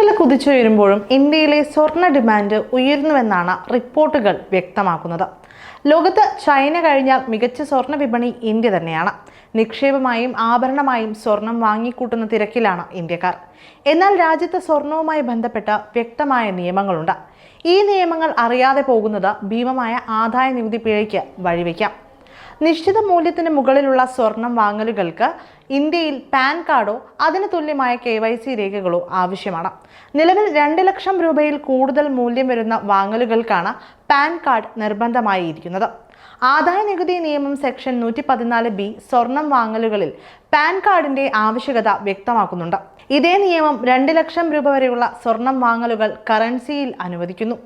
സ്വർണവില കുതിച്ചുയരുമ്പോഴും ഇന്ത്യയിലെ സ്വർണ ഡിമാൻഡ് ഉയരുന്നുവെന്നാണ് റിപ്പോർട്ടുകൾ വ്യക്തമാക്കുന്നത്. ലോകത്ത് ചൈന കഴിഞ്ഞാൽ മികച്ച സ്വർണ വിപണി ഇന്ത്യ തന്നെയാണ്. നിക്ഷേപമായും ആഭരണമായും സ്വർണം വാങ്ങിക്കൂട്ടുന്ന തിരക്കിലാണ് ഇന്ത്യക്കാർ. എന്നാൽ രാജ്യത്ത് സ്വർണവുമായി ബന്ധപ്പെട്ട വ്യക്തമായ നിയമങ്ങളുണ്ട്. ഈ നിയമങ്ങൾ അറിയാതെ പോകുന്നത് ഭീമമായ ആദായ നികുതി പിഴയ്ക്ക് വഴിവെക്കാം. നിശ്ചിത മൂല്യത്തിന് മുകളിലുള്ള സ്വർണം വാങ്ങലുകൾക്ക് ഇന്ത്യയിൽ പാൻ കാർഡോ അതിന് തുല്യമായ കെ വൈ സി രേഖകളോ ആവശ്യമാണ്. നിലവിൽ രണ്ട് ലക്ഷം രൂപയിൽ കൂടുതൽ മൂല്യം വരുന്ന വാങ്ങലുകൾക്കാണ് പാൻ കാർഡ് നിർബന്ധമായിരിക്കുന്നത്. ആദായ നികുതി നിയമം സെക്ഷൻ നൂറ്റി പതിനാല് ബി സ്വർണം വാങ്ങലുകളിൽ പാൻ കാർഡിന്റെ ആവശ്യകത വ്യക്തമാക്കുന്നുണ്ട്. ഇതേ നിയമം രണ്ട് ലക്ഷം രൂപ വരെയുള്ള സ്വർണം വാങ്ങലുകൾ കറൻസിയിൽ അനുവദിക്കുന്നു.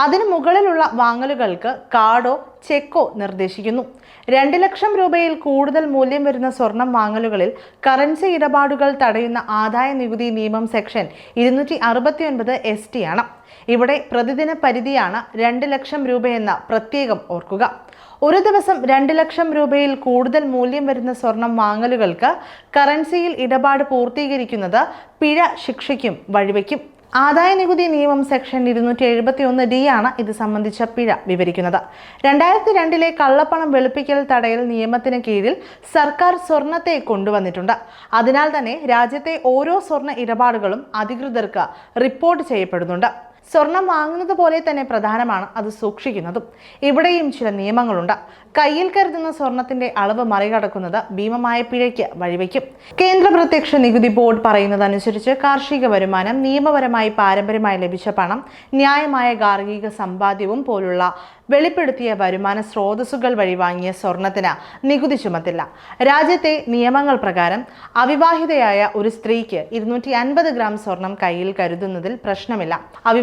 അതിനു മുകളിലുള്ള വാങ്ങലുകൾക്ക് കാർഡോ ചെക്കോ നിർദ്ദേശിക്കുന്നു. രണ്ട് ലക്ഷം രൂപയിൽ കൂടുതൽ മൂല്യം വരുന്ന സ്വർണം വാങ്ങലുകളിൽ കറൻസി ഇടപാടുകൾ തടയുന്ന ആദായ നികുതി നിയമം സെക്ഷൻ ഇരുന്നൂറ്റി അറുപത്തി ഒൻപത് എസ് ടി ആണ്. ഇവിടെ പ്രതിദിന പരിധിയാണ് രണ്ട് ലക്ഷം രൂപയെന്ന് പ്രത്യേകം ഓർക്കുക. ഒരു ദിവസം രണ്ട് ലക്ഷം രൂപയിൽ കൂടുതൽ മൂല്യം വരുന്ന സ്വർണം വാങ്ങലുകൾക്ക് കറൻസിയിൽ ഇടപാട് പൂർത്തീകരിക്കുന്നത് പിഴ ശിക്ഷയ്ക്കും വഴിവെക്കും. ആദായ നികുതി നിയമം സെക്ഷൻ ഇരുന്നൂറ്റി എഴുപത്തി ഒന്ന് ഡി ആണ് ഇത് സംബന്ധിച്ച പിഴ വിവരിക്കുന്നത്. രണ്ടായിരത്തി രണ്ടിലെ കള്ളപ്പണം വെളുപ്പിക്കൽ തടയൽ നിയമത്തിന് കീഴിൽ സർക്കാർ സ്വർണത്തെ കൊണ്ടുവന്നിട്ടുണ്ട്. അതിനാൽ തന്നെ രാജ്യത്തെ ഓരോ സ്വർണ ഇടപാടുകളും അധികൃതർക്ക് റിപ്പോർട്ട് ചെയ്യപ്പെടുന്നുണ്ട്. സ്വർണം വാങ്ങുന്നത് പോലെ തന്നെ പ്രധാനമാണ് അത് സൂക്ഷിക്കുന്നതും. ഇവിടെയും ചില നിയമങ്ങളുണ്ട്. കയ്യിൽ കരുതുന്ന സ്വർണത്തിന്റെ അളവ് മറികടക്കുന്നത് ഭീമമായ പിഴയ്ക്ക് വഴിവെക്കും. കേന്ദ്ര പ്രത്യക്ഷ നികുതി ബോർഡ് പറയുന്നതനുസരിച്ച് കാർഷിക വരുമാനം നിയമപരമായി പാരമ്പര്യമായി ലഭിച്ച പണം ന്യായമായ ഗാർഹിക സമ്പാദ്യവും പോലുള്ള വെളിപ്പെടുത്തിയ വരുമാന സ്രോതസ്സുകൾ വഴി വാങ്ങിയ സ്വർണത്തിന് നികുതി ചുമത്തില്ല. രാജ്യത്തെ നിയമങ്ങൾ പ്രകാരം അവിവാഹിതയായ ഒരു സ്ത്രീക്ക് ഇരുന്നൂറ്റി ഗ്രാം സ്വർണം കയ്യിൽ കരുതുന്നതിൽ പ്രശ്നമില്ല.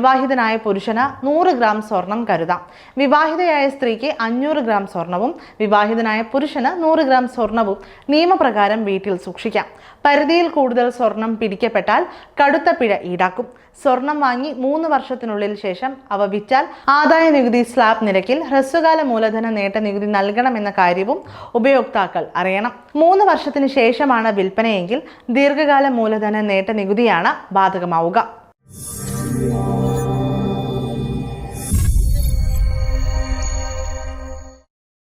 അവിവാഹിതനായ പുരുഷന് നൂറ് ഗ്രാം സ്വർണം കരുതാം. വിവാഹിതയായ സ്ത്രീക്ക് അഞ്ഞൂറ് ഗ്രാം സ്വർണവും വിവാഹിതനായ പുരുഷന് നൂറ് ഗ്രാം സ്വർണവും നിയമപ്രകാരം വീട്ടിൽ സൂക്ഷിക്കാം. പരിധിയിൽ കൂടുതൽ സ്വർണം പിടിക്കപ്പെട്ടാൽ കടുത്ത പിഴ ഈടാക്കും. സ്വർണം വാങ്ങി മൂന്ന് വർഷത്തിനുള്ളിൽ ശേഷം അവ വിറ്റാൽ ആദായ നികുതി സ്ലാബ് നിരക്കിൽ ഹ്രസ്വകാല മൂലധന നേട്ട നികുതി നൽകണമെന്ന കാര്യവും ഉപയോക്താക്കൾ അറിയണം. മൂന്ന് വർഷത്തിന് ശേഷമാണ് വിൽപ്പനയെങ്കിൽ ദീർഘകാല മൂലധന നേട്ട നികുതിയാണ് ബാധകമാവുക.